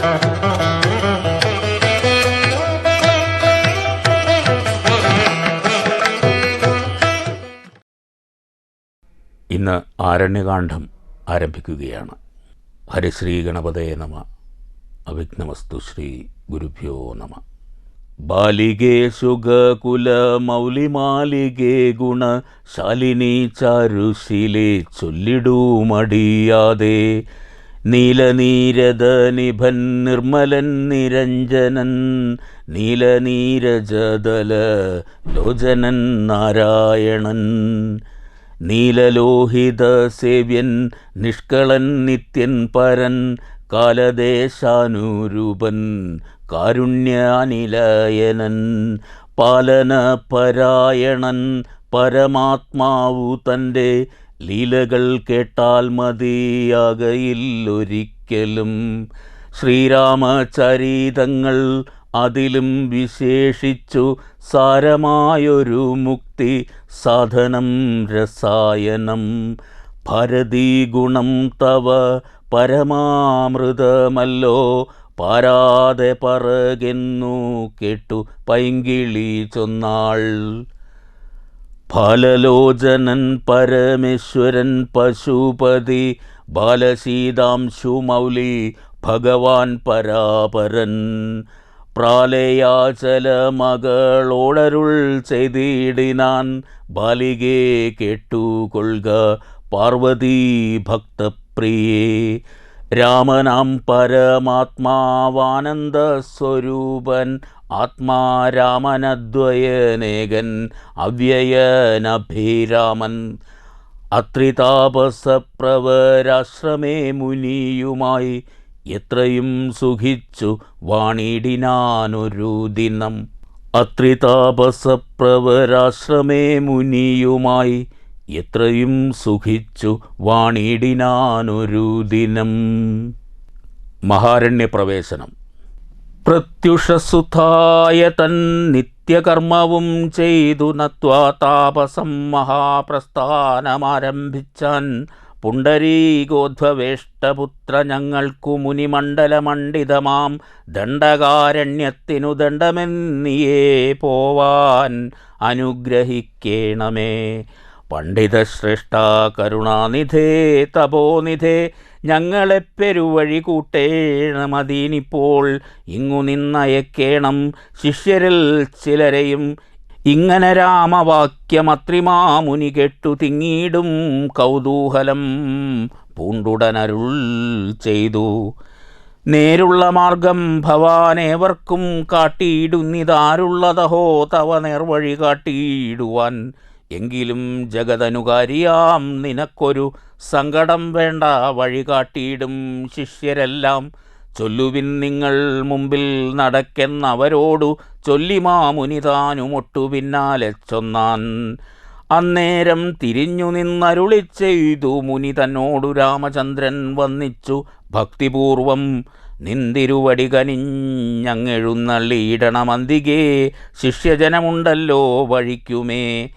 ഇന്ന് ആരണ്യകാന്ഡം ആരംഭിക്കുകയാണ്. ഹരിശ്രീ ഗണപതയെ നമ. അവിഘ്നവസ്തു ശ്രീ ഗുരുഭ്യോ നമ. ബാലികേ സുഖകുല മൗലിമാലികേ ഗുണ ശാലിനി ചാരുശീലേ ചൊല്ലിടൂ മടിയാതെ നീലനീരദ നിഭൻ നിർമ്മലൻ നിരഞ്ജനൻ നീലനീരജദല ലോചനൻ നാരായണൻ. നീലലോഹിത സേവ്യൻ നിഷ്കളൻ നിത്യൻ പരൻ കാലദേശാനുരൂപൻ കാരുണ്യാനിലയനൻ. പാലന പരായണൻ പരമാത്മാവു തന്റെ ലീലകൾ കേട്ടാൽ മതിയാകയില്ലൊരിക്കലും. ശ്രീരാമചരിതങ്ങൾ അതിലും വിശേഷിച്ചു. സാരമായൊരു മുക്തി സാധനം രസായനം. ഭരതീ ഗുണം തവ പരമാമൃതമല്ലോ. പാരാതെ പറകെന്നു കേട്ടു പൈങ്കിളി ചൊന്നാൾ. ബാലലോചനൻ പരമേശ്വരൻ പശുപതി ബാലശീതാംശുമൗലി ഭഗവാൻ പരാപരൻ. പ്രാലയാചല മകളോടരുൾ ചെയ്തിടിനാൻ ബാലികേ കേട്ടുകൊള്ളുക പാർവതീ ഭക്തപ്രിയേ. രാമനാം പരമാത്മാവാനന്ദ സ്വരൂപൻ ആത്മാരാമനദ്വയനേകൻ അവ്യയനഭിരാമൻ. അത്രിതാപസപ്രവരാശ്രമേ മുനിയുമായി എത്രയും സുഖിച്ചു വാണിടിനാനൊരു ദിനം. അത്രിതാപസപ്രവരാശ്രമേ മുനിയുമായി എത്രയും സുഖിച്ചു വാണിടിനാനൊരു ദിനം. മഹാരണ്യപ്രവേശനം. പ്രത്യുഷസുധായ തൻ നിത്യകർമ്മവും ചെയ്തു നത്വാ താപസം മഹാപ്രസ്ഥാനമാരംഭിച്ചാൻ. പുണ്ടരീകോദ്ഭവേഷ്ടപുത്ര ഞങ്ങൾക്കു മുനിമണ്ഡലമണ്ഡിതമാം. ദണ്ഡകാരണ്യത്തിനു ദണ്ഡമെന്നിയേ പോവാൻ അനുഗ്രഹിക്കേണമേ. പണ്ഡിതശ്രേഷ്ഠ കരുണാനിധേ തപോനിധേ ഞങ്ങളെ പെരുവഴി കൂട്ടേണമതീനിപ്പോൾ ഇങ്ങു നിന്നയക്കേണം ശിഷ്യരിൽ ചിലരെയും. ഇങ്ങനെ രാമവാക്യമത്രിമാമുനി കെട്ടു തിങ്ങിയിടും കൗതൂഹലം പൂണ്ടുടനരുൾ ചെയ്തു. നേരുള്ള മാർഗം ഭവാനേവർക്കും കാട്ടിയിടുന്നിതാരുള്ളതഹോ തവ നേർവഴി കാട്ടിയിടുവാൻ എങ്കിലും ജഗതനുകാരിയാം നിനക്കൊരു സങ്കടം വേണ്ട വഴികാട്ടിയിടും ശിഷ്യരെല്ലാം. ചൊല്ലുവിൻ നിങ്ങൾ മുമ്പിൽ നടക്കെന്നവരോടു ചൊല്ലിമാമുനിതാനുമൊട്ടു പിന്നാലെ ചൊന്നാൻ. അന്നേരം തിരിഞ്ഞു നിന്നരുളി ചെയ്തു മുനി തന്നോടു രാമചന്ദ്രൻ വന്നിച്ചു ഭക്തിപൂർവം. നിന്തിരുവടി കനിഞ്ഞങ്ങെഴുന്നള്ളിയിടണമന്തികേ ശിഷ്യജനമുണ്ടല്ലോ വഴിക്കുമേ.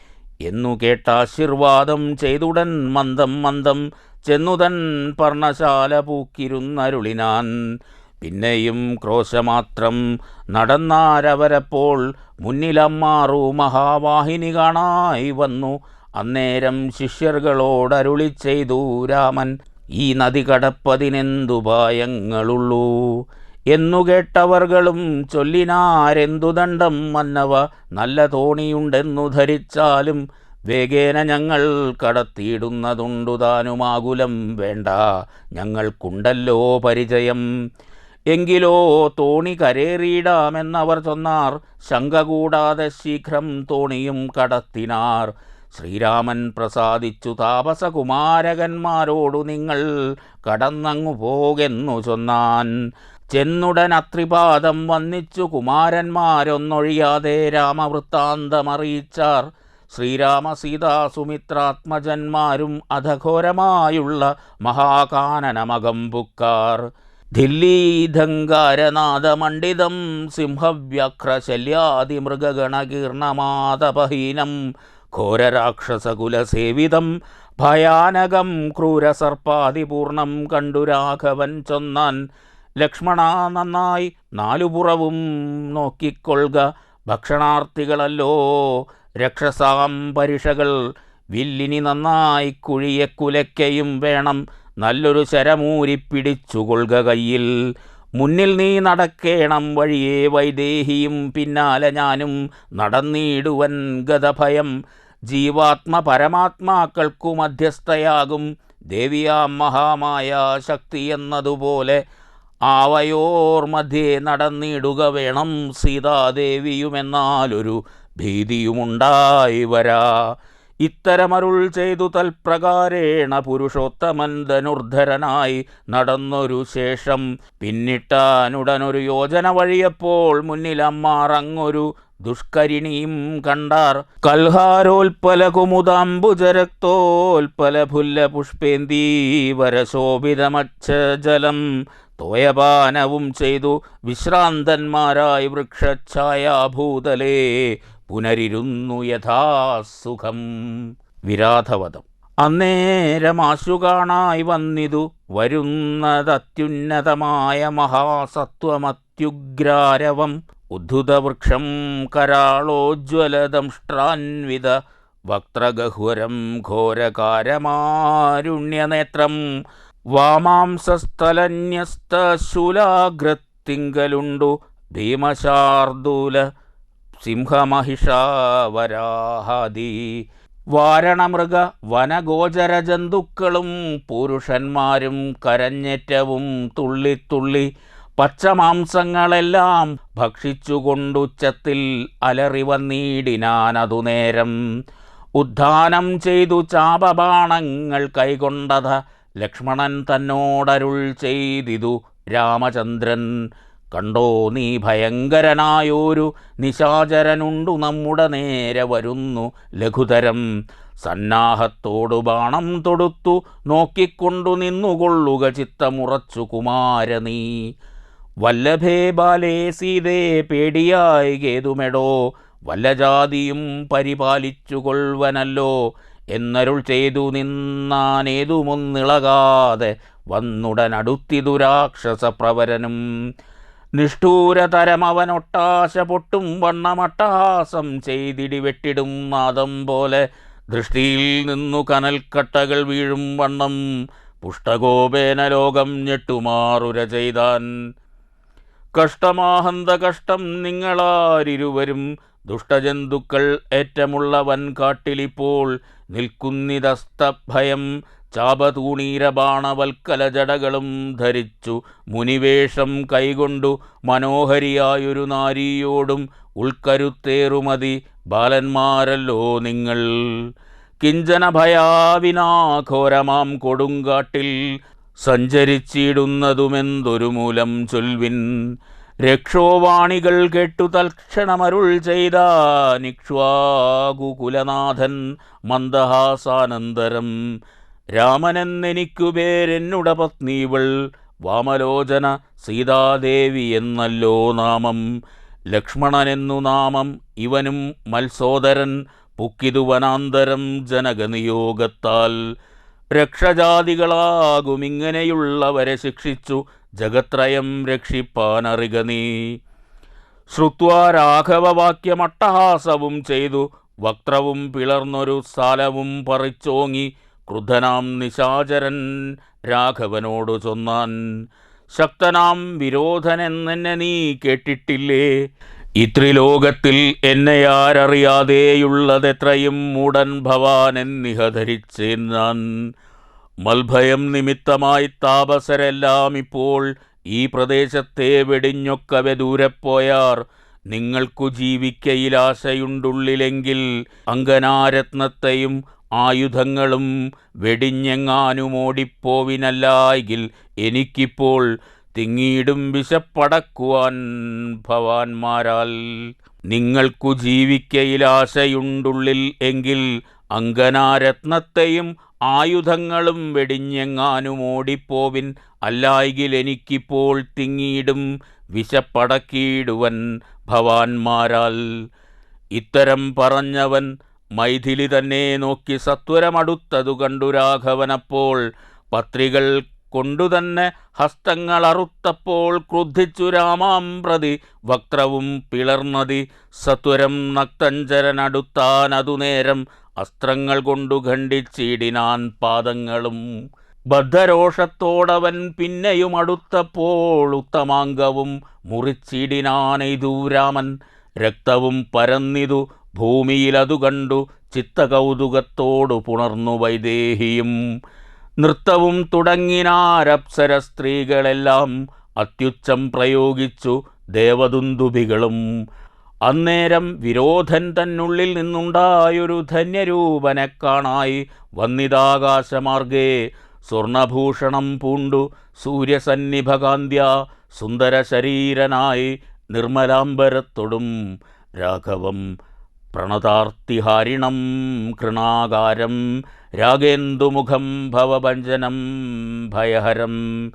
എന്നു കേട്ടാശീർവാദം ചെയ്തുടൻ മന്ദം മന്ദം ചെന്നുതൻ പർണശാല പൂക്കിരുന്നരുളിനാൻ. പിന്നെയും ക്രോശമാത്രം നടന്നാരവരപ്പോൾ മുന്നിലമ്മാറു മഹാവാഹിനി കാണായി വന്നു. അന്നേരം ശിഷ്യർകളോടരുളി ചെയ്തു രാമൻ. ഈ നദി കടപ്പതിനെന്തു എന്നു കേട്ടവർകളും ചൊല്ലിനാരെന്തു ദണ്ഡം മന്നവ? നല്ല തോണിയുണ്ടെന്നു ധരിച്ചാലും വേഗേന ഞങ്ങൾ കടത്തിയിടുന്നതുണ്ടു താനുമാകുലം. വേണ്ട ഞങ്ങൾക്കുണ്ടല്ലോ പരിചയം. എങ്കിലോ തോണി കരേറിയിടാമെന്നവർ ചൊന്നാർ. ശങ്ക കൂടാതെ ശീഘ്രം തോണിയും കടത്തിനാർ. ശ്രീരാമൻ പ്രസാദിച്ചു താപസകുമാരകന്മാരോടു നിങ്ങൾ കടന്നങ്ങു പോകെന്നു ചൊന്നാൻ. ചെന്നുടൻ അത്രിപാദം വന്നിച്ചു കുമാരന്മാരൊന്നൊഴിയാതെ രാമവൃത്താന്തമറിയിച്ചാർ. ശ്രീരാമ സീതാ സുമിത്രാത്മജന്മാരും അധഘോരമായുള്ള മഹാകാനനമകമ്പുക്കാർ. ദില്ലീധങ്കാരനാഥമണ്ഡിതം സിംഹവ്യഘ്രശല്യാതിമൃഗഗണകീർണമാതപഹീനം ഘോരരാക്ഷസകുലസേവിതം ഭയാനകം ക്രൂരസർപ്പാതിപൂർണം കണ്ടുരാഘവൻ ചൊന്നാൻ. ലക്ഷ്മണ നന്നായി നാലുപുറവും നോക്കിക്കൊള്ളുക. ഭക്ഷണാർത്ഥികളല്ലോ രക്ഷസാം പരിഷകൾ വില്ലിനി നന്നായി കുഴിയെ കുലയ്ക്കയും വേണം. നല്ലൊരു ശരമൂരി പിടിച്ചുകൊള്ളുക കയ്യിൽ. മുന്നിൽ നീ നടക്കേണം വഴിയേ വൈദേഹിയും പിന്നാലെ ഞാനും നടന്നിടുവൻ ഗതഭയം ജീവാത്മ പരമാത്മാക്കൾക്കു മധ്യസ്ഥയാകും. ദേവിയാം മഹാമായ ശക്തി എന്നതുപോലെ ആവയോർ മധ്യേ നടന്നിടുക വേണം. സീതാദേവിയുമെന്നാലൊരു ഭീതിയുമുണ്ടായി വരാ. ഇത്തരമരുൾ ചെയ്തു തൽപ്രകാരേണ പുരുഷോത്തമൻ ധനുർധരനായി നടന്നൊരു ശേഷം പിന്നിട്ടാനുടനൊരു യോജന വഴിയപ്പോൾ മുന്നിലമ്മാറങ്ങൊരു ദുഷ്കരിണിയും കണ്ടാർ. കൽഹാരോൽപ്പല കുമുദാംബുജരക്തോൽപ്പല പുല്ല പുഷ്പേന്ദീവരശോഭിതമച്ഛ ജലം തോയപാനവും ചെയ്തു വിശ്രാന്തന്മാരായി വൃക്ഷഛായാഭൂതലേ പുനരിരുന്നു യഥാസുഖം. വിരാധവധം. അന്നേരമാശു കാണായി വന്നിതു വരുന്നതത്യുന്നതമായ മഹാസത്വമത്യുഗ്രാരവം. ഉദ്ധുതവൃക്ഷം കരാളോജ്വലദംഷ്ട്രാൻവിത വക്ത്രഗഹ്വരം ഘോരകാരമാരുണ്യനേത്രം വാമാംസസ്ഥലന്യസ്തശൂലാഗ്രത്തിങ്കലുണ്ടു ഭീമശാർദൂല സിംഹമഹിഷാവരാഹാദി. വാരണമൃഗ വനഗോചര ജന്തുക്കളും പുരുഷന്മാരും കരഞ്ഞേറ്റവും തുള്ളിത്തുള്ളി പച്ചമാംസങ്ങളെല്ലാം ഭക്ഷിച്ചുകൊണ്ടുച്ചത്തിൽ അലറി വന്നീടിനാനതു നേരം. ഉദ്ധാനം ചെയ്തു ചാപബാണങ്ങൾ കൈകൊണ്ടത ലക്ഷ്മണൻ തന്നോടരുൾ ചെയ്തിതു രാമചന്ദ്രൻ. കണ്ടോ നീ ഭയങ്കരനായോരു നിശാചരനുണ്ടു നമ്മുടെ നേരെ വരുന്നു ലഘുതരം. സന്നാഹത്തോടു ബാണം തൊടുത്തു നോക്കിക്കൊണ്ടു നിന്നുകൊള്ളുക ചിത്തമുറച്ചു കുമാര നീ. വല്ലഭേ ബാലേ സീതേ പേടിയായി കേതുമെടോ വല്ല ജാതിയും പരിപാലിച്ചുകൊള്ളുവനല്ലോ എന്നരുൾ ചെയ്തു നിന്നാനേതുമൊന്നിളകാതെ വന്നുടനടുത്തിതു രാക്ഷസ പ്രവരനും നിഷ്ഠൂരതരമവനൊട്ടാശ പൊട്ടും വണ്ണമട്ടഹാസം ചെയ്തിടി വെട്ടിടും നാദം പോലെ. ദൃഷ്ടിയിൽ നിന്നു കനൽക്കട്ടകൾ വീഴും വണ്ണം പുഷ്ടകോപേന ലോകം ഞെട്ടുമാറുര ചെയ്താൻ. കഷ്ടമാഹന്ത കഷ്ടം നിങ്ങളാരിരുവരും ദുഷ്ടജന്തുക്കൾ ഏറ്റമുള്ള വൻകാട്ടിലിപ്പോൾ നിൽക്കുന്നിതസ്തഭയം. ചാപതൂണീരബാണവൽക്കല ജടകളും ധരിച്ചു. മുനിവേഷം കൈകൊണ്ടു മനോഹരിയായൊരു നാരിയോടും ഉൾക്കരുത്തേറുമതി. ബാലന്മാരല്ലോ നിങ്ങൾ. കിഞ്ചന ഭയാവിനാഘോരമാം കൊടുങ്കാട്ടിൽ സഞ്ചരിച്ചിടുന്നതുമെന്തൊരു മൂലം ചൊൽവിൻ. രക്ഷോവാണികൾ കേട്ടു തൽക്ഷണമരുൾ ചെയ്ത നിക്ഷ്വാകുകുലനാഥൻ മന്ദഹാസാനന്തരം. രാമനെന്നെനിക്കു പേരെന്നുട പത്നീവൾ വാമലോചന സീതാദേവി എന്നല്ലോ നാമം. ലക്ഷ്മണനെന്നു നാമം ഇവനും മത്സോദരൻ പുക്കിതുവനാന്തരം ജനകനിയോഗത്താൽ. രക്ഷജാതികളാകുമിങ്ങനെയുള്ളവരെ ശിക്ഷിച്ചു ജഗത്രയം രക്ഷിപ്പാനറിക നീ. ശ്രുത്വാ രാഘവവാക്യമട്ടഹാസവും ചെയ്തു. വക്രവും പിളർന്നൊരു സ്ഥലവും പറിച്ചോങ്ങി. ക്രുദ്ധനാം നിശാചരൻ രാഘവനോടു ചൊന്നാൻ. ശക്തനാം വിരോധനെന്നെ നീ കേട്ടിട്ടില്ലേ? ഇത്രിലോകത്തിൽ എന്നെയാരറിയാതെയുള്ളതെത്രയും മൂടൻ ഭവാനെന്നിഹ ധരിച്ചേന്നാൻ. മൽഭയം നിമിത്തമായി താപസരെല്ലാം ഇപ്പോൾ ഈ പ്രദേശത്തെ വെടിഞ്ഞൊക്കവെ ദൂരെ പോയാർ നിങ്ങൾക്കു ജീവിക്കയിലാശയുണ്ടുള്ളിലെങ്കിൽ അങ്കനാരത്നത്തെയും ആയുധങ്ങളും വെടിഞ്ഞെങ്ങാനുമോടിപ്പോവിനല്ലായെങ്കിൽ എനിക്കിപ്പോൾ തിങ്ങീടും വിശപ്പടക്കുവാൻ ഭവാന്മാരാൽ. നിങ്ങൾക്കു ജീവിക്കയിലാശയുണ്ടുള്ളിൽ എങ്കിൽ അങ്കനാരത്നത്തെയും ആയുധങ്ങളും വെടിഞ്ഞെങ്ങാനും ഓടിപ്പോവിൻ അല്ലായെങ്കിൽ എനിക്കിപ്പോൾ തിങ്ങിയിടും വിശപ്പടക്കിയിടുവൻ ഭവാന്മാരാൽ. ഇത്തരം പറഞ്ഞവൻ മൈഥിലി തന്നെ നോക്കി സത്വരമടുത്തതു കണ്ടു രാഘവനപ്പോൾ. പത്രികൾ കൊണ്ടുതന്നെ ഹസ്തങ്ങളറുത്തപ്പോൾ ക്രുദ്ധിച്ചു രാമാം പ്രതി വക്രവും പിളർന്നതി. സത്വരം നക്തഞ്ചരനടുത്താനതു നേരം അസ്ത്രങ്ങൾ കൊണ്ടു ഖണ്ഡിച്ചിടിനാൻ പാദങ്ങളും ബദ്ധരോഷത്തോടവൻ പിന്നെയും അടുത്തപ്പോൾ ഉത്തമാംഗവും മുറിച്ചിടിനാനെയ്തു രാമൻ. രക്തവും പരന്നിതു ഭൂമിയിലതു കണ്ടു ചിത്തകൗതുകത്തോടു പുണർന്നു വൈദേഹിയും. നൃത്തവും തുടങ്ങിനാരപ്സര സ്ത്രീകളെല്ലാം അത്യുച്ചം പ്രയോഗിച്ചു ദേവദുന്ദുഭികളും. അന്നേരം വിരോധൻ തന്നുള്ളിൽ നിന്നുണ്ടായൊരു ധന്യരൂപനെ കാണായി വന്നിതാകാശമാർഗേ. സ്വർണഭൂഷണം പൂണ്ടു. സൂര്യസന്നിഭകാന്ത്യ സുന്ദര ശരീരനായി നിർമ്മലാംബരത്തൊടും. രാഘവം പ്രണതാർത്തിഹാരിണം കൃണാകാരം. രാഗേന്ദുമുഖം ഭവഭഞ്ജനം ഭയഹരം.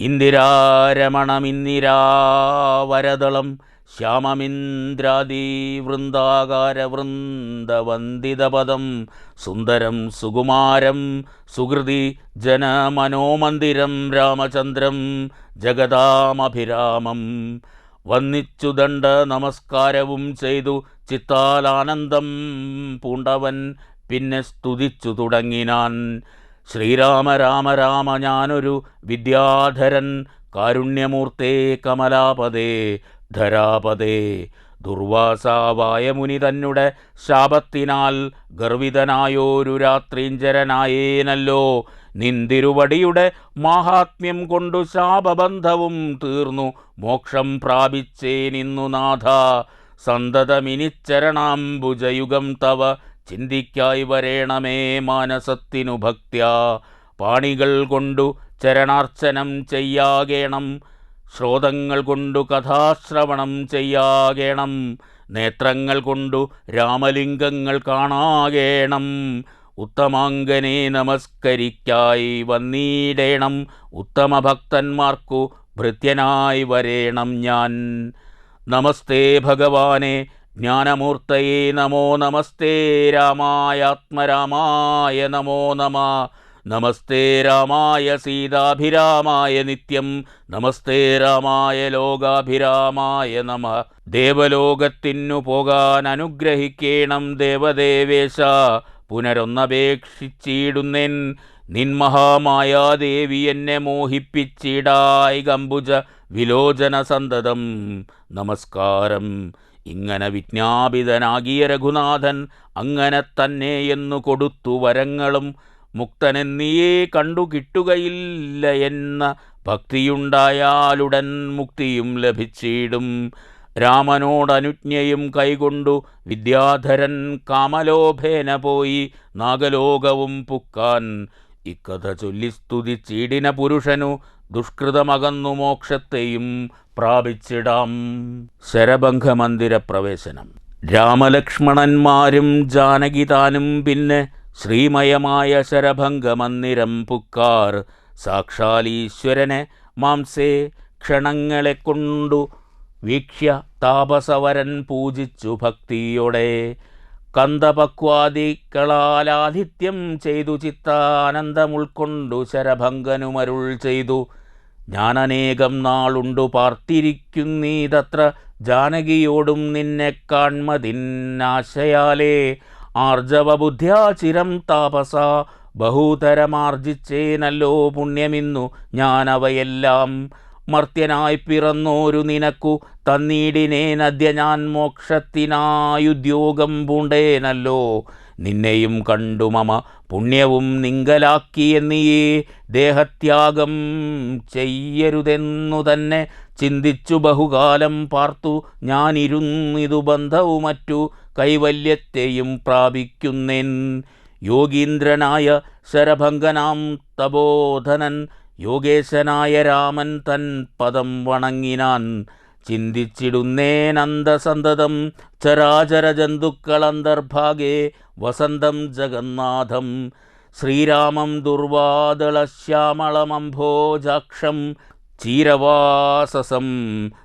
ഇന്ദിരാരമണമിന്ദിരാവരദളം ശ്യാമമിന്ദ്രാദി വൃന്ദാകാരവൃന്ദവന്ദിതപദം സുന്ദരം സുകുമാരം സുഹൃതി ജനമനോമന്ദിരം രാമചന്ദ്രം ജഗദാമഭിരാമം. വന്നിച്ചു ദണ്ഡ നമസ്കാരവും ചെയ്തു ചിത്താലാനന്ദം പൂണ്ടവൻ പിന്നെ സ്തുതിച്ചു തുടങ്ങിനാൻ. ശ്രീരാമ രാമ രാമ ഞാനൊരു വിദ്യാധരൻ കാരുണ്യമൂർത്തേ കമലാപദേ ധരാപദേ ദുർവാസാവായ മുനി തന്നെ ശാപത്തിനാൽ ഗർവിതനായോരു രാത്രീഞ്ചരനായേനല്ലോ. നിന്തിരുവടിയുടെ മാഹാത്മ്യം കൊണ്ടു ശാപബന്ധവും തീർന്നു. മോക്ഷം പ്രാപിച്ചേ നിന്നു നാഥ. സന്തതമിനിച്ചരണാംബുജയുഗം തവ ചിന്തിക്കായി വരേണമേ മാനസത്തിനു ഭക്ത്യാ. പാണികൾ കൊണ്ടു ചരണാർച്ചനം ചെയ്യാകേണം. ശ്രോതങ്ങൾ കൊണ്ടു കഥാശ്രവണം ചെയ്യാകേണം. നേത്രങ്ങൾ കൊണ്ടു രാമലിംഗങ്ങൾ കാണാകേണം. ഉത്തമാംഗനെ നമസ്കരിക്കായി വന്നീടേണം. ഉത്തമ ഭക്തന്മാർക്കു ഭൃത്യനായി വരേണം ഞാൻ. നമസ്തേ ഭഗവാനെ. ജ്ഞാനമൂർത്തയേ നമോ നമസ്തേ. രാമായാത്മരാമായ നമോ നമ. നമസ്തേ രാമായ സീതാഭിരാമായ നിത്യം നമസ്തേ രാമായ ലോകാഭിരാമായ നമ. ദേവലോകത്തിനു പോകാൻ അനുഗ്രഹിക്കേണം ദേവദേവേശ. പുനരൊന്നപേക്ഷിച്ചിടുന്നെൻ നിന്മഹാമായാദേവി എന്നെ മോഹിപ്പിച്ചിടായി ഗംബുജ വിലോചന സന്തതം നമസ്കാരം. ഇങ്ങനെ വിജ്ഞാപിതനാകിയ രഘുനാഥൻ അങ്ങനെ തന്നെ എന്നു കൊടുത്തു വരങ്ങളും മുക്തനെന്നിയേ കണ്ടു കിട്ടുകയില്ല എന്ന ഭക്തിയുണ്ടായാലുടൻ മുക്തിയും ലഭിച്ചിടും. രാമനോടനുജ്ഞയും കൈകൊണ്ടു വിദ്യാധരൻ കാമലോഭേന പോയി നാഗലോകവും പുക്കാൻ. ഇക്കഥ ചൊല്ലി സ്തുതിച്ചീടിന പുരുഷനു ദുഷ്കൃതമകന്നു മോക്ഷത്തെയും പ്രാപിച്ചിടാം. പ്രവേശനം രാമലക്ഷ്മണന്മാരും ജാനകിതാനും പിന്നെ ശ്രീമയമായ ശരഭംഗമന്ദിരം പുക്കാർ. സാക്ഷാലീശ്വരനെ മാംസേ ക്ഷണങ്ങളെ കൊണ്ടു വീക്ഷ്യ താപസവരൻ പൂജിച്ചു ഭക്തിയോടെ. കന്തപക്വാദികളാലാതിഥ്യം ചെയ്തു ചിത്താനന്ദമുൾക്കൊണ്ടു ശരഭംഗനുമരുൾ ചെയ്തു. ഞാനനേകം നാളുണ്ടു പാർത്തിരിക്കുന്നീതത്ര ജാനകിയോടും നിന്നെ കാൺമതിന്നാശയാലേ. ആർജവബുദ്ധ്യാ ചിരം താപസ. ബഹുതരമാർജിച്ചേനല്ലോ പുണ്യമിന്നു ഞാനവയെല്ലാം. മർത്യനായി പിറന്നോരു നിനക്കു തന്നീടിനേനദ്യ ഞാൻ മോക്ഷത്തിനായുദ്യോഗം പൂണ്ടേനല്ലോ. നിന്നെയും കണ്ടു മമ പുണ്യവും എന്നീ ദേഹത്യാഗം ചെയ്യരുതെന്നു തന്നെ ചിന്തിച്ചു ബഹുകാലം പാർത്തു ഞാനിരുന്നിതു ബന്ധവും മറ്റു കൈവല്യത്തെയും പ്രാപിക്കുന്നേൻ. യോഗീന്ദ്രനായ ശരഭംഗനാം തപോധനൻ യോഗേശനായ രാമൻ തൻ പദം വണങ്ങിനാൻ. ചിന്തിച്ചിടുന്നേനന്തസന്തതം ചരാചര ജന്തുക്കളന്തർഭാഗേ വസന്തം ജഗന്നാഥം. ശ്രീരാമം ദുർവാദളശ്യാമളമംഭോജാക്ഷം ചീരവാസസം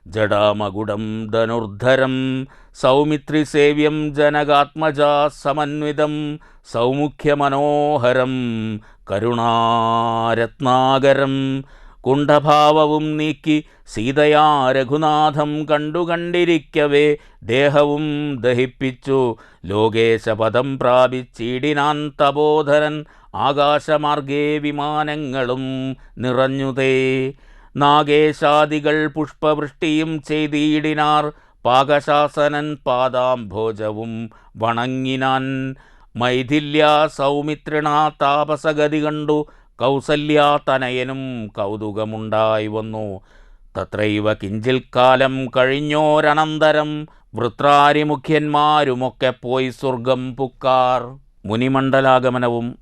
ജടാമകുടം ധനുർധരം സൗമിത്രി സേവ്യം ജനകാത്മജാ സമന്വിതം സൗമുഖ്യമനോഹരം കരുണാരത്നാകരം കുണ്ഠഭാവവും നീക്കി സീതയാ രഘുനാഥം കണ്ടുകണ്ടിരിക്കവേ ദേഹവും ദഹിപ്പിച്ചു ലോകേശപദം പ്രാപിച്ചിടിനാൻ തപോധരൻ ആകാശമാർഗേ വിമാനങ്ങളും നിറഞ്ഞുതേ നാഗേശാദികൾ പുഷ്പവൃഷ്ടിയും ചെയ്തിടിനാർ പാകശാസനൻ പാദാംഭോജവും വണങ്ങിനാൻ. മൈഥില്യ സൗമിത്രിണ താപസഗതി കണ്ടു കൗസല്യ തനയനും കൗതുകമുണ്ടായി വന്നു. തത്രൈവ കിഞ്ചിൽ കാലം കഴിഞ്ഞോരനന്തരം വൃത്രാരിമുഖ്യന്മാരുമൊക്കെ പോയി സ്വർഗം പുക്കാർ. മുനിമണ്ഡലാഗമനവും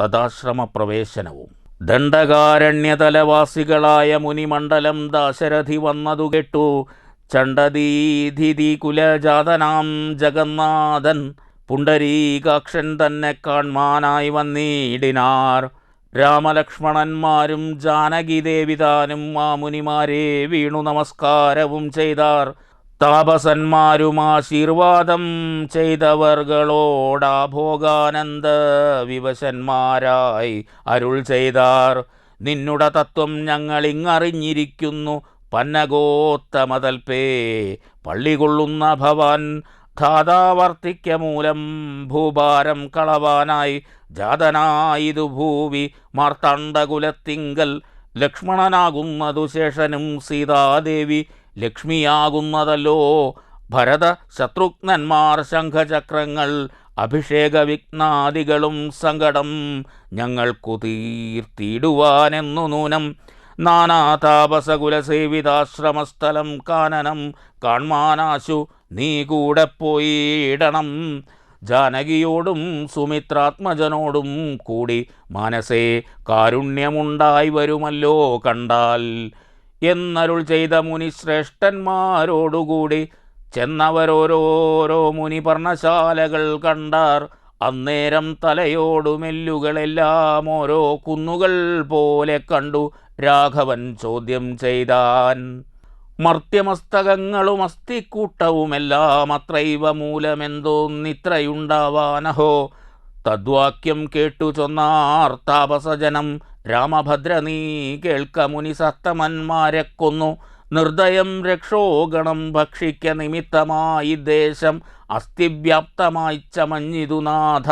തഥാശ്രമപ്രവേശനവും ദണ്ഡകാരണ്യതലവാസികളായ മുനിമണ്ഡലം ദാശരഥി വന്നതു കേട്ടു. ചണ്ഡദീധിതി കുലജാതനാം ജഗന്നാഥൻ പുണ്ടരീകാക്ഷൻ തന്നെ കാൺമാനായി വന്നിടിനാർ. രാമലക്ഷ്മണന്മാരും ജാനകിദേവിതാനും ആ മുനിമാരെ വീണു നമസ്കാരവും ചെയ്താർ. താപസന്മാരും ആശീർവാദം ചെയ്തവർകളോടാ ഭോഗാനന്ദ വിവശന്മാരായി അരുൾ ചെയ്താർ. നിന്നുട തത്വം ഞങ്ങളിങ്ങറിഞ്ഞിരിക്കുന്നു. പന്നഗോത്തമതൽപേ പള്ളികൊള്ളുന്ന ഭവാൻ ധാതാവർത്തിക്ക മൂലം ഭൂഭാരം കളവാനായി ജാതനായിതു ഭൂവി മാർത്താണ്ഡകുലത്തിങ്കൽ ലക്ഷ്മണനാകുന്നതു ശേഷനും സീതാദേവി ലക്ഷ്മിയാകുന്നതല്ലോ. ഭരത ശത്രുഘ്നന്മാർ ശംഖചക്രങ്ങൾ അഭിഷേക വിഘ്നാദികളും സങ്കടം ഞങ്ങൾക്കു തീർത്തിയിടുവാനെന്നു നൂനം. നാനാതാപസകുലസേവിതാശ്രമസ്ഥലം കാനനം കാൺമാനാശു നീ കൂടെ പോയിടണം. ജാനകിയോടും സുമിത്രാത്മജനോടും കൂടി മനസ്സേ കാരുണ്യമുണ്ടായി വരുമല്ലോ കണ്ടാൽ. എന്നരുൾ ചെയ്ത മുനി ശ്രേഷ്ഠന്മാരോടുകൂടി ചെന്നവരോരോരോ മുനി പർണശാലകൾ കണ്ടാർ. അന്നേരം തലയോടുമെല്ലുകളെല്ലാം ഓരോ കുന്നുകൾ പോലെ കണ്ടു രാഘവൻ ചോദ്യം ചെയ്താൻ. മർത്യമസ്തകങ്ങളും അസ്ഥിക്കൂട്ടവുമെല്ലാം അത്രൈവ മൂലമെന്തോന്നിത്രയുണ്ടാവാനഹോ തദ്വാക്യം കേട്ടു ചൊന്നാർ താപസജനം രാമഭദ്ര നീ കേൾക്ക മുനി സത്തമന്മാരെ കൊന്നു. നിർദ്ദയം രക്ഷോഗണം ഭക്ഷിക്ക നിമിത്തമായി ദേശം അസ്ഥിവ്യാപ്തമായി ചമഞ്ഞിതു നാഥ.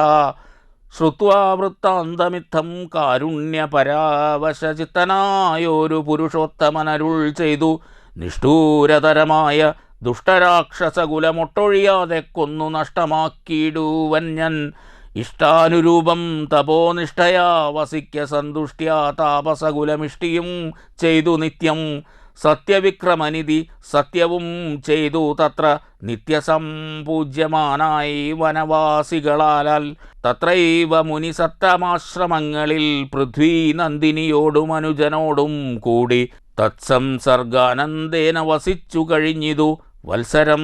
ശ്രുത്വാ വൃത്താന്തമിത്തം കാരുണ്യപരാവശചിത്തനായൊരു പുരുഷോത്തമനരുൾ ചെയ്തു. നിഷ്ഠൂരതരമായ ദുഷ്ടരാക്ഷസകുലമൊട്ടൊഴിയാതെ കൊന്നു നഷ്ടമാക്കിയിടുവൻ ഇഷ്ടാനുരൂപം തപോനിഷ്ഠയാ വസിക്ക സന്തുഷ്ട്യാ താപസകുലമിഷ്ടിയും ചെയ്തു നിത്യം സത്യവിക്രമനിധി സത്യവും ചെയ്തു തത്ര നിത്യസംപൂജ്യമാനായി വനവാസികളാലാൽ. തത്രൈവ മുനിസത്തമാശ്രമങ്ങളിൽ പൃഥ്വീ നന്ദിനിയോടും അനുജനോടും കൂടി തത്സംസർഗാനന്ദേന വസിച്ചു കഴിഞ്ഞിതു. വത്സരം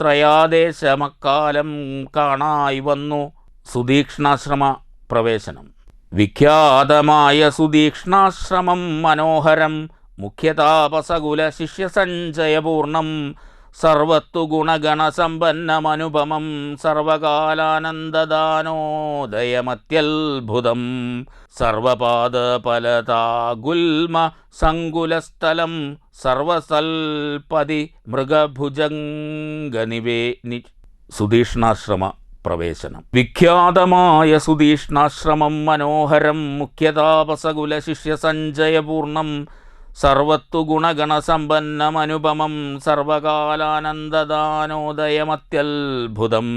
ത്രയാദേശമക്കാലം കാണായി വന്നു. സുദീക്ഷ്ണാശ്രമ പ്രവേശനം. വിഖ്യാതമായ സുദീക്ഷ്ണാശ്രമം മനോഹരം. മുഖ്യതാപസകുല ശിഷ്യസഞ്ചയപൂർണം സർവത്തു ഗുണഗണസമ്പന്നമനുപമം സർവകാലാനന്ദദാനോദയമത്യത്ഭുതം. സർവപാദപലതാഗുൽമ സങ്കുലസ്ഥലം സർവസൽപതി മൃഗഭുജംഗനിവേ നി സുദീഷ്ണാശ്രമ പ്രവേശനം. വിഖ്യാതമായ സുതീഷ്ണാശ്രമം മനോഹരം മുഖ്യതാപസകുല ശിഷ്യസഞ്ചയപൂർണം സർവത്തു ഗുണഗണസമ്പന്നമനുപമം സർവകാലാനന്ദദാനോദയമത്യത്ഭുതം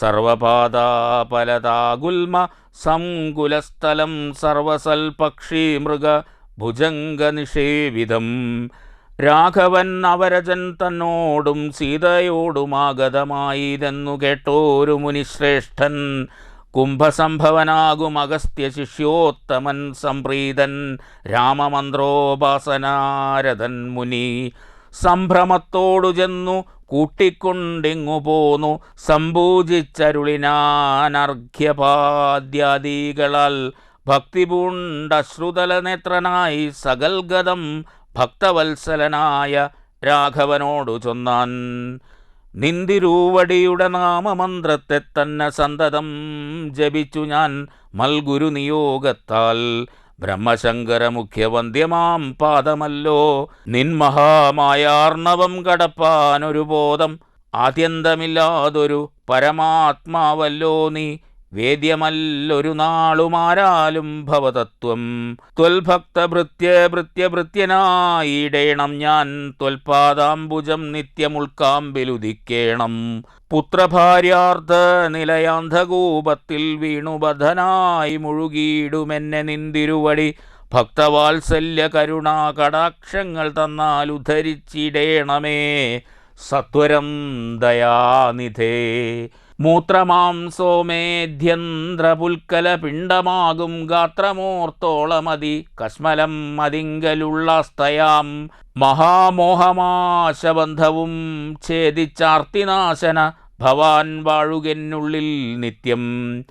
സർവപാദാപലതാഗുൽമ സങ്കുലസ്ഥലം സർവസൽപക്ഷി മൃഗ ഭുജംഗനിഷേവിതം രാഘവൻ അവരജൻ തന്നോടും സീതയോടുമാഗതമായിതെന്നു കേട്ടോരു മുനിശ്രേഷ്ഠൻ. കുംഭസംഭവനാകും അഗസ്ത്യ ശിഷ്യോത്തമൻ സംപ്രീതൻ. രാമമന്ത്രോപാസനാരഥൻ മുനി സംഭ്രമത്തോടു ചെന്നു കൂട്ടിക്കൊണ്ടിങ്ങു പോന്നു. സമ്പൂജിച്ചരുളിനാനർഘ്യപാദ്യാദികളാൽ ഭക്തിപൂണ്ടശ്രുതല നേത്രനായി സകൽഗതം ഭക്തവത്സലനായ രാഘവനോടു ചൊന്നാൻ നിന്തിരൂവടിയുടെ നാമമന്ത്രത്തെ തന്നെ സന്തതം ജപിച്ചു ഞാൻ മൽഗുരു നിയോഗത്താൽ. ബ്രഹ്മശങ്കര മുഖ്യവന്ദ്യമാം പാദമല്ലോ. നിൻമഹാമായാർണവം കടപ്പാനൊരു ബോധം. ആദ്യന്തമില്ലാതൊരു പരമാത്മാവല്ലോ നീ. വേദ്യമല്ലൊരു നാളുമാരാലും ഭവതത്വം. ത്വൽഭക്തഭൃത്യ ഭൃത്യഭൃത്യനായിടേണം ഞാൻ. ത്വൽപാദാംബുജം നിത്യമുൾക്കാമ്പിലുദിക്കേണം. പുത്രഭാര്യാർത്ഥ നിലയാന്ധകൂപത്തിൽ വീണുബദ്ധനായി മുഴുകിയിടുമെന്നെ നിന്തിരുവടി. ഭക്തവാത്സല്യ കരുണാ കടാക്ഷങ്ങൾ തന്നാൽ ഉദ്ധരിച്ചിടേണമേ സത്വരം ദയാനിധേ. മൂത്രമാം സോമേധ്യന്ത്രപുൽക്കല പിണ്ടമാകും ഗാത്രമോർത്തോളമതി. കശ്മലം മതിങ്കലുള്ളസ്തയാം മഹാമോഹമാശബന്ധവും ഛേദിച്ചാർത്തിനാശന. ഭവാൻ വാഴുകെന്നുള്ളിൽ നിത്യം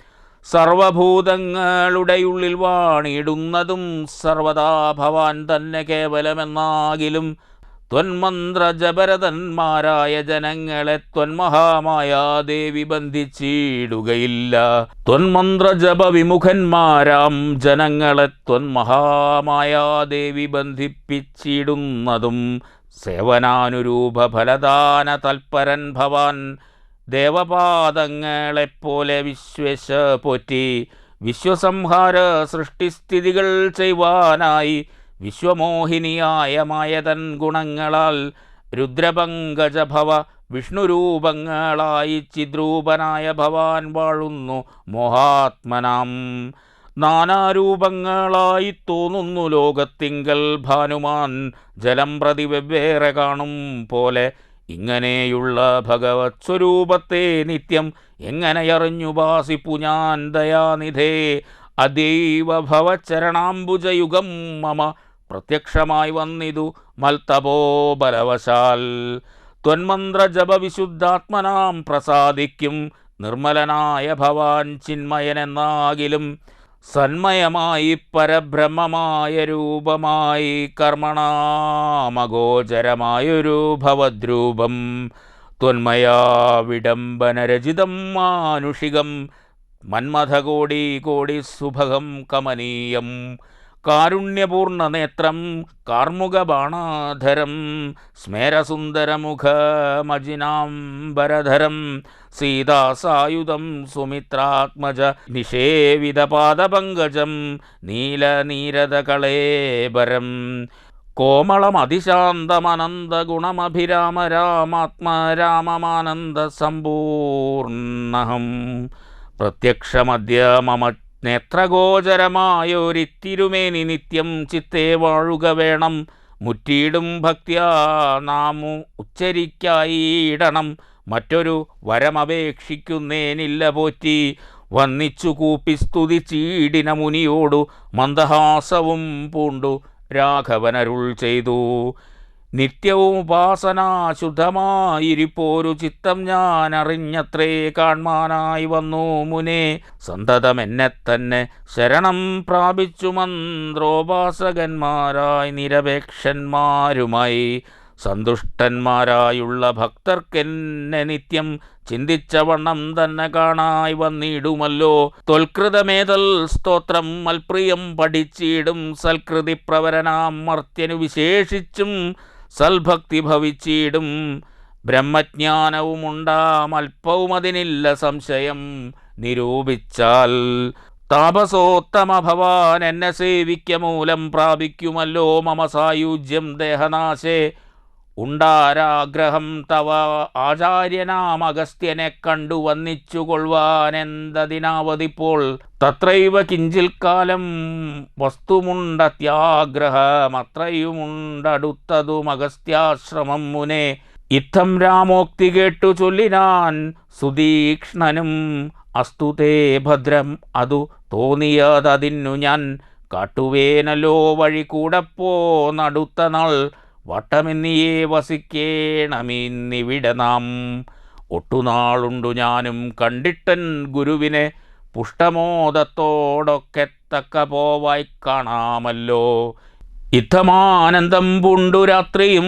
സർവഭൂതങ്ങളുടെയുള്ളിൽ വാണിടുന്നതും സർവദാ ഭവാൻ തന്നെ കേവലമെന്നാകിലും ത്വന്മന്ത്രജപരതന്മാരായ ജനങ്ങളെ ത്വന്മഹാമായ ദേവി ബന്ധിച്ചിടുകയില്ല. ത്വന്മന്ത്രജപ വിമുഖന്മാരാം ജനങ്ങളെ ത്വന്മഹാമായ ദേവി ബന്ധിപ്പിച്ചിടുന്നതും സേവനാനുരൂപ ഫലദാന തൽപരൻ ഭവാൻ ദേവപാദങ്ങളെപ്പോലെ വിശ്വേശ പോറ്റി വിശ്വസംഹാര സൃഷ്ടിസ്ഥിതികൾ ചെയ്യുവാനായി വിശ്വമോഹിനിയായ മായതൻ ഗുണങ്ങളാൽ രുദ്രപങ്കജഭവ വിഷ്ണുരൂപങ്ങളായി ചിദ്രൂപനായ ഭവാൻ വാഴുന്നു മോഹാത്മനാം. നാനാരൂപങ്ങളായി തോന്നുന്നു ലോകത്തിങ്കൽ ഭാനുമാൻ. ജലം പ്രതി വെവ്വേറെ കാണും പോലെ ഇങ്ങനെയുള്ള ഭഗവത് സ്വരൂപത്തെ നിത്യം എങ്ങനെയറിഞ്ഞുപാസിപ്പു ഞാൻ ദയാനിധേ. അതൈവ ഭവചരണാംബുജയുഗം മമ പ്രത്യക്ഷമായി വന്നിതു മൽത്തപോ ബലവശാൽ. ത്വന്മന്ത്രജപ വിശുദ്ധാത്മനാം പ്രസാദിക്കും നിർമ്മലനായ ഭവാൻ ചിന്മയനെന്നാകിലും സന്മയമായി പരബ്രഹ്മമായ രൂപമായി കർമ്മണാമഗോചരമായൊരു ഭവദ്രൂപം. ത്വന്മയാ വിഡംബനരചിതം മാനുഷികം മന്മഥകോടി കോടി സുഭഗം കമനീയം. കാരുണ്യപൂർണ നേത്രം കാർമുകബാണാധരം സ്മേരസുന്ദരമുഖമജിനാംബരധരം സീതാസായുധം സുമിത്രാത്മജ നിഷേവിതപാദപങ്കജം നീലനീരതകളേബരം. കോമളമതിശാന്തമനന്തഗുണമഭിരാമ രാമാത്മരാമമാനന്ദ സമ്പൂർണഹം പ്രത്യക്ഷമദ്യ മമ നേത്രഗോചരമായൊരിത്തിരുമേനി നിത്യം ചിത്തേ വാഴുക വേണം. മുറ്റിയിടും ഭക്തിയാ നാമു ഉച്ചരിക്കായിടണം മറ്റൊരു വരമപേക്ഷിക്കുന്നേനില്ല പോറ്റി. വന്നിച്ചു കൂപ്പി സ്തുതി ചീടിന മുനിയോടു മന്ദഹാസവും പൂണ്ടു. രാഘവനരുൾ ചെയ്തു. നിത്യവും ഉപാസനാശുദ്ധമായിരിപ്പോരു ചിത്തം ഞാൻ അറിഞ്ഞത്രേ കാൺമാനായി വന്നു മുനെ. സന്തതം എന്നെ തന്നെ ശരണം പ്രാപിച്ചു മന്ത്രോപാസകന്മാരായി നിരപേക്ഷന്മാരുമായി. സന്തുഷ്ടന്മാരായുള്ള ഭക്തർക്കെന്നെ നിത്യം ചിന്തിച്ച വണ്ണം തന്നെ കാണായി വന്നിടുമല്ലോ. തൊൽകൃതമേതൽ സ്തോത്രം മൽപ്രിയം പഠിച്ചിടും സൽകൃതി പ്രവരനാം മർത്യനു വിശേഷിച്ചും സൽഭക്തി ഭവിച്ചിടും. ബ്രഹ്മജ്ഞാനവുമുണ്ടാം അല്പവും അതിനില്ല സംശയം. നിരൂപിച്ചാൽ താപസോത്തമ ഭവാൻ എന്നെ സേവിക്ക മൂലം പ്രാപിക്കുമല്ലോ മമ സായുജ്യം ദേഹനാശേ. ഉണ്ടാരാഗ്രഹം തവ ആചാര്യനാം അഗസ്ത്യനെ കണ്ടു വന്നിച്ചു കൊള്ളുവാനെന്തതിനാവതിപ്പോൾ തത്രൈവ കിഞ്ചിൽ കാലം വസ്തുമുണ്ടത്യാഗ്രഹമത്രയുമുണ്ടടുത്തതും അഗസ്ത്യാശ്രമം മുനെ. ഇത്തം രാമോക്തി കേട്ടു ചൊല്ലിനാൻ സുതീക്ഷ്ണനും അസ്തുതേ ഭദ്രം അതു തോന്നിയതതിന്നു ഞാൻ. കാട്ടുവേനലോ വഴി കൂടപ്പോ നടുത്ത നാൾ വട്ടമെന്നിയേ വസിക്കേണമിന്നിവിടെ നാം ഒട്ടുനാളുണ്ടു ഞാനും കണ്ടിട്ടൻ ഗുരുവിനെ പുഷ്ടമോദത്തോടൊക്കെ തക്ക പോവായി കാണാമല്ലോ. ഇത്തമാനന്ദം പൂണ്ടു രാത്രിയും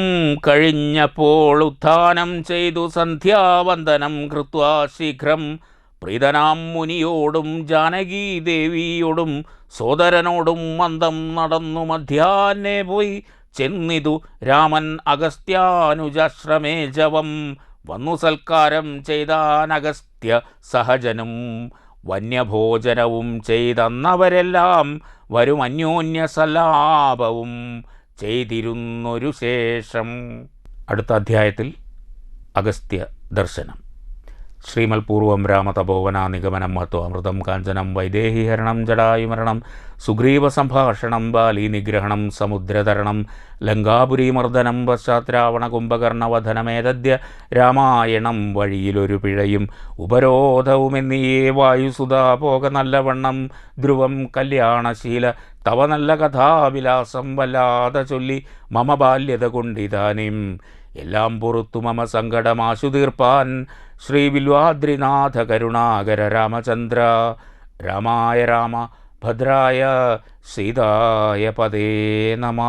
കഴിഞ്ഞപ്പോൾ ഉത്ഥാനം ചെയ്തു സന്ധ്യാവന്ദനം കൃത്വാ ശീഘ്രം പ്രീതനാം മുനിയോടും ജാനകീദേവിയോടും സോദരനോടും മന്ദം നടന്നു മധ്യാന്നെ പോയി ചെന്നിതു രാമൻ അഗസ്ത്യാനുജാശ്രമേ ജവം വന്നു സൽക്കാരം ചെയ്താനഗസ്ത്യ സഹജനും. വന്യഭോജനവും ചെയ്തന്നവരെല്ലാം വരും അന്യോന്യ സല്ലാപവും ചെയ്തിരുന്നൊരു ശേഷം. അടുത്ത അധ്യായത്തിൽ അഗസ്ത്യ ദർശനം. ശ്രീമൽ പൂർവം രാമതപോവന നിഗമനം മഹത്വ അമൃതം കാഞ്ചനം വൈദേഹിഹരണം ജടായുമരണം സുഗ്രീവ സംഭാഷണം ബാലി നിഗ്രഹണം സമുദ്രതരണം. ലങ്കാപുരീമർദ്ദനം പശ്ചാത്രാവണ കുംഭകർണവധനമേതദ്യ രാമായണം വഴിയിലൊരു പിഴയും. ഉപരോധവുമെന്നീയേ വായുസുതാ പോക നല്ലവണ്ണം. ധ്രുവം കല്യാണശീല തവ നല്ല കഥാവിലാസം വല്ലാതെ ചൊല്ലി മമ ബാല്യത എല്ലാം പുറത്തു മമ സങ്കടമാശു തീർപ്പാൻ ശ്രീ വില്വാദ്രിനാഥ കരുണാകര രാമചന്ദ്ര രാമായ രാമ ഭദ്രായ സീതായ പദേ നമ.